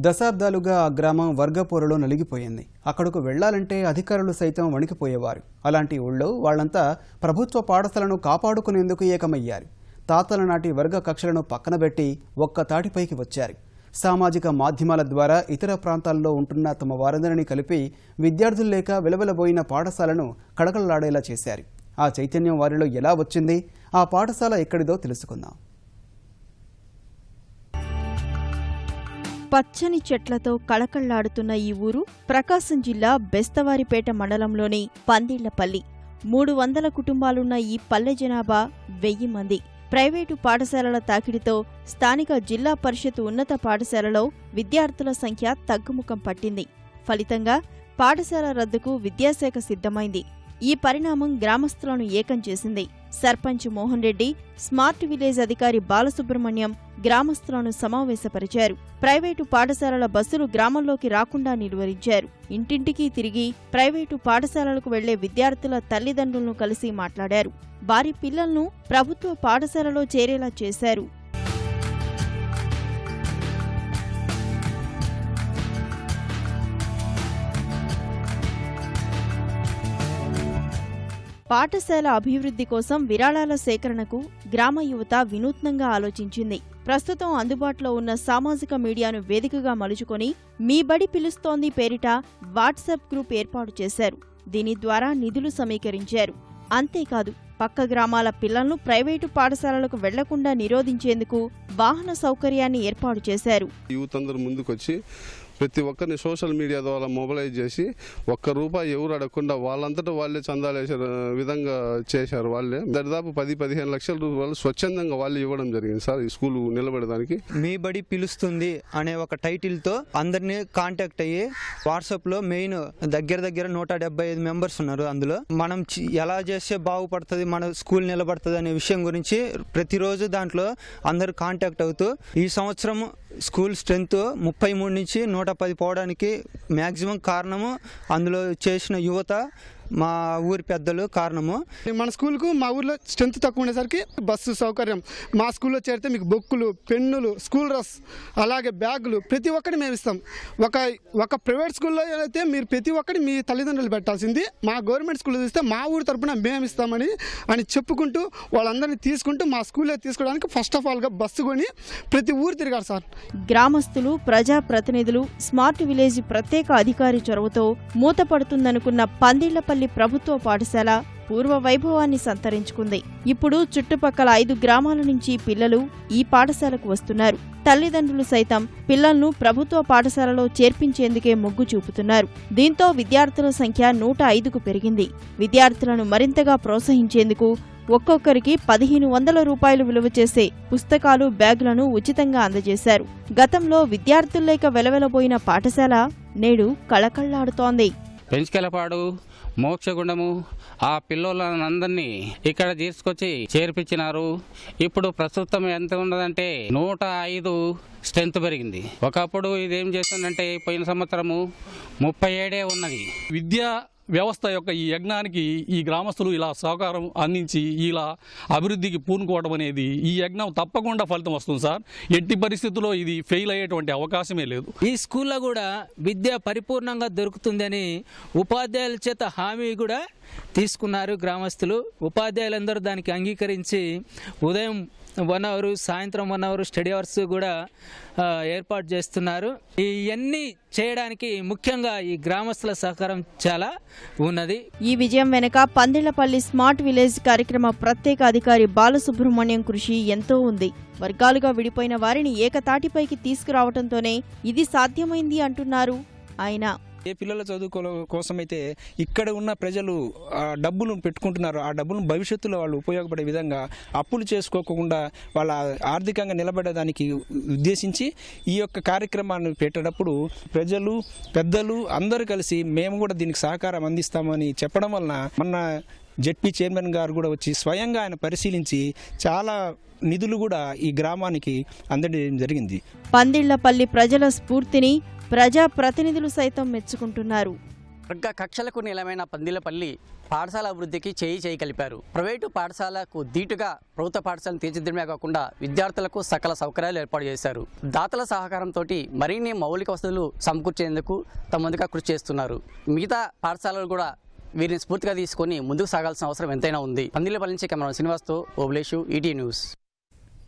దశాబ్దాలుగా ఆ గ్రామం వర్గపోరులో నలిగిపోయింది. అక్కడకు వెళ్ళాలంటే అధికారులు సైతం వణికిపోయేవారు. అలాంటి ఊళ్ళో వాళ్ళంతా ప్రభుత్వ పాఠశాలను కాపాడుకునేందుకు ఏకమయ్యారు. తాతల నాటి వర్గ కక్షలను పక్కనబెట్టి ఒక్క తాటిపైకి వచ్చారు. సామాజిక మాధ్యమాల ద్వారా ఇతర ప్రాంతాల్లో ఉంటున్న తమ వారందరినీ కలిపి విద్యార్థులు లేక విలవిలబోయిన పాఠశాలను కడకలలాడేలా చేశారు. ఆ చైతన్యం వారిలో ఎలా వచ్చింది? ఆ పాఠశాల ఎక్కడిదో తెలుసుకుందాం. పచ్చని చెట్లతో కళకళ్ళాడుతున్న ఈ ఊరు ప్రకాశం జిల్లా బెస్తవారిపేట మండలంలోని పందిళ్ళపల్లి మూడు వందల కుటుంబాలున్న ఈ పల్లె జనాభా వెయ్యి మంది. ప్రైవేటు పాఠశాలల తాకిడితో స్థానిక జిల్లా పరిషత్ ఉన్నత పాఠశాలలో విద్యార్థుల సంఖ్య తగ్గుముఖం పట్టింది. ఫలితంగా పాఠశాల రద్దుకు విద్యాశాఖ సిద్ధమైంది. ఈ పరిణామం గ్రామస్తులను ఏకం చేసింది. సర్పంచ్ మోహన్ రెడ్డి స్మార్ట్ విలేజ్ అధికారి బాలసుబ్రహ్మణ్యం గ్రామస్తులను సమావేశపరిచారు. ప్రైవేటు పాఠశాలల బస్సులు గ్రామంలోకి రాకుండా నిర్వహించారు. ఇంటింటికి తిరిగి ప్రైవేటు పాఠశాలలకు వెళ్ళే విద్యార్థుల తల్లిదండ్రులను కలిసి మాట్లాడారు. వారి పిల్లలను ప్రభుత్వ పాఠశాలలో చేరేలా చేశారు. పాఠశాల అభివృద్ధి కోసం విరాళాల సేకరణకు గ్రామ యువత వినూత్నంగా ఆలోచించింది. ప్రస్తుతం అందుబాటులో ఉన్న సామాజిక మీడియాను వేదికగా మలుచుకొని మీ బడి పిలుస్తోంది పేరిట వాట్సాప్ గ్రూప్ ఏర్పాటు చేశారు. దీని ద్వారా నిధులు సమీకరించారు. అంతేకాదు పక్క గ్రామాల పిల్లలను ప్రైవేటు పాఠశాలలకు వెళ్ళకుండా నిరోధించేందుకు వాహన సౌకర్యాన్ని ఏర్పాటు చేశారు. యూత్ అందరూ ముందుకొచ్చి ప్రతి ఒక్కరిని సోషల్ మీడియా ద్వారా మొబలైజ్ చేసి ఒక్క రూపాయి ఎవరు అడగకుండా వాళ్ళంతటా వాళ్ళే చందాలేసే విధంగా చేశారు వాళ్ళే. దాదాపు పది పదిహేను లక్షల రూపాయలు స్వచ్ఛందంగా వాళ్ళు ఇవ్వడం జరిగింది సార్ ఈ స్కూల్ నిలబడడానికి మీ బడి పిలుస్తుంది అనే ఒక టైటిల్తో అందరినీ కాంటాక్ట్ అయ్యి వాట్సాప్లో మెయిన్ దగ్గర దగ్గర నూట డెబ్బై ఐదు మెంబర్స్ ఉన్నారు అందులో. మనం చి- ఎలా చేస్తే బాగుపడుతుంది మన స్కూల్ నిలబడుతుంది అనే విషయం గురించి ప్రతిరోజు దాంట్లో అందరు కాంటాక్ట్ అవుతూ ఈ సంవత్సరం స్కూల్ స్ట్రెంత్ ముప్పై మూడు నుంచి నూట పది పోవడానికి మ్యాక్సిమం కారణము అందులో చేసిన యువత మా ఊరి పెద్దలు కారణము. మన స్కూల్కు మా ఊర్లో స్ట్రెంత్ తక్కువ ఉండేసరికి బస్సు సౌకర్యం. మా స్కూల్లో చేరితే మీకు బుక్కులు పెన్నులు స్కూల్ డ్రెస్ అలాగే బ్యాగులు ప్రతి ఒక్కటి మేము ఇస్తాం. ఒక ఒక ప్రైవేట్ స్కూల్లో అయితే మీరు ప్రతి ఒక్కటి మీ తల్లిదండ్రులు పెట్టాల్సింది. మా గవర్నమెంట్ స్కూల్లో చూస్తే మా ఊరి తరపున మేము ఇస్తామని అని చెప్పుకుంటూ వాళ్ళందరినీ తీసుకుంటూ మా స్కూల్లో తీసుకోవడానికి ఫస్ట్ ఆఫ్ ఆల్గా బస్సు కొని ప్రతి ఊరు తిరిగారు సార్. గ్రామస్తులు ప్రజా ప్రతినిధులు స్మార్ట్ విలేజ్ ప్రత్యేక అధికారి చొరవతో మూతపడుతుందనుకున్న పందిళ్ళపల్లి ప్రభుత్వ పాఠశాల పూర్వ వైభవాన్ని సంతరించుకుంది. ఇప్పుడు చుట్టుపక్కల ఐదు గ్రామాల నుంచి పిల్లలు ఈ పాఠశాలకు వస్తున్నారు. తల్లిదండ్రులు సైతం పిల్లలను ప్రభుత్వ పాఠశాలలో చేర్పించేందుకే మొగ్గు చూపుతున్నారు. దీంతో విద్యార్థుల సంఖ్య నూట ఐదుకు పెరిగింది. విద్యార్థులను మరింతగా ప్రోత్సహించేందుకు ఒక్కొక్కరికి పదిహేను వందల రూపాయలు విలువ చేసే పుస్తకాలు బ్యాగులను ఉచితంగా అందజేశారు. గతంలో విద్యార్థుల్లేక వెలవెలబోయిన పాఠశాల నేడు కళకళ్ళాడుతోంది. పెంచుకెలపాడు మోక్షగుండము ఆ పిల్లలందరినీ ఇక్కడ తీసుకొచ్చి చేర్పించినారు. ఇప్పుడు ప్రస్తుతం ఎంత ఉన్నదంటే నూట ఐదు స్ట్రెంత్ పెరిగింది. ఒకప్పుడు ఇదేం చేస్తుందంటే పోయిన సంవత్సరము ముప్పై ఏడే ఉన్నది. విద్య వ్యవస్థ యొక్క ఈ యజ్ఞానికి ఈ గ్రామస్తులు ఇలా సహకారం అందించి ఇలా అభివృద్ధికి పూనుకోవడం అనేది ఈ యజ్ఞం తప్పకుండా ఫలితం వస్తుంది సార్. ఎట్టి పరిస్థితుల్లో ఇది ఫెయిల్ అయ్యేటువంటి అవకాశమే లేదు. ఈ స్కూల్లో కూడా విద్య పరిపూర్ణంగా దొరుకుతుందని ఉపాధ్యాయుల చేత హామీ కూడా తీసుకున్నారు గ్రామస్తులు. ఉపాధ్యాయులందరూ దానికి అంగీకరించి ఉదయం వన్ అవర్ సాయంత్రం వన్ అవర్ స్టడీ అవర్స్ కూడా ఏర్పాటు చేస్తున్నారు. ఇవన్నీ చేయడానికి ముఖ్యంగా ఈ గ్రామస్తుల సహకారం చాలా ఉన్నది. ఈ విజయం వెనుక పందిళ్ళపల్లి స్మార్ట్ విలేజ్ కార్యక్రమ ప్రత్యేక అధికారి బాలసుబ్రహ్మణ్యం కృషి ఎంతో ఉంది. వర్గాలుగా విడిపోయిన వారిని ఏకతాటిపైకి తీసుకురావడంతోనే ఇది సాధ్యమైంది అంటున్నారు ఆయన. ఏ పిల్లల చదువుకో కోసమైతే ఇక్కడ ఉన్న ప్రజలు ఆ డబ్బులు పెట్టుకుంటున్నారో. ఆ డబ్బులు భవిష్యత్తులో వాళ్ళు ఉపయోగపడే విధంగా అప్పులు చేసుకోకుండా వాళ్ళ ఆర్థికంగా నిలబడేదానికి ఉద్దేశించి ఈ యొక్క కార్యక్రమాన్ని పెట్టేటప్పుడు ప్రజలు పెద్దలు అందరూ కలిసి మేము కూడా దీనికి సహకారం అందిస్తామని చెప్పడం వలన మొన్న జెడ్పీ చైర్మన్ గారు కూడా వచ్చి స్వయంగా ఆయన పరిశీలించి చాలా నిధులు కూడా ఈ గ్రామానికి అందడం జరిగింది. పందిళ్ళపల్లి ప్రజల స్ఫూర్తిని ప్రజా ప్రతినిధులు సైతం మెచ్చుకుంటున్నారు. వర్గ కక్షలకు నిలమైన పందిలపల్లి పాఠశాల అభివృద్ధికి చేయి చేయి కలిపారు. ప్రైవేటు పాఠశాలకు ధీటుగా ప్రభుత్వ పాఠశాలను తీర్చిదిద్దడమే కాకుండా విద్యార్థులకు సకల సౌకర్యాలు ఏర్పాటు చేశారు. దాతల సహకారంతో మరిన్ని మౌలిక వసతులు సమకూర్చేందుకు తమ ముందుగా కృషి చేస్తున్నారు. మిగతా పాఠశాలలు కూడా వీరిని స్ఫూర్తిగా తీసుకొని ముందుకు సాగాల్సిన అవసరం ఎంతైనా ఉంది. పందిలపల్లి నుంచి కెమెరా శ్రీనివాస్తో ఓబులేషు ఈటీ న్యూస్.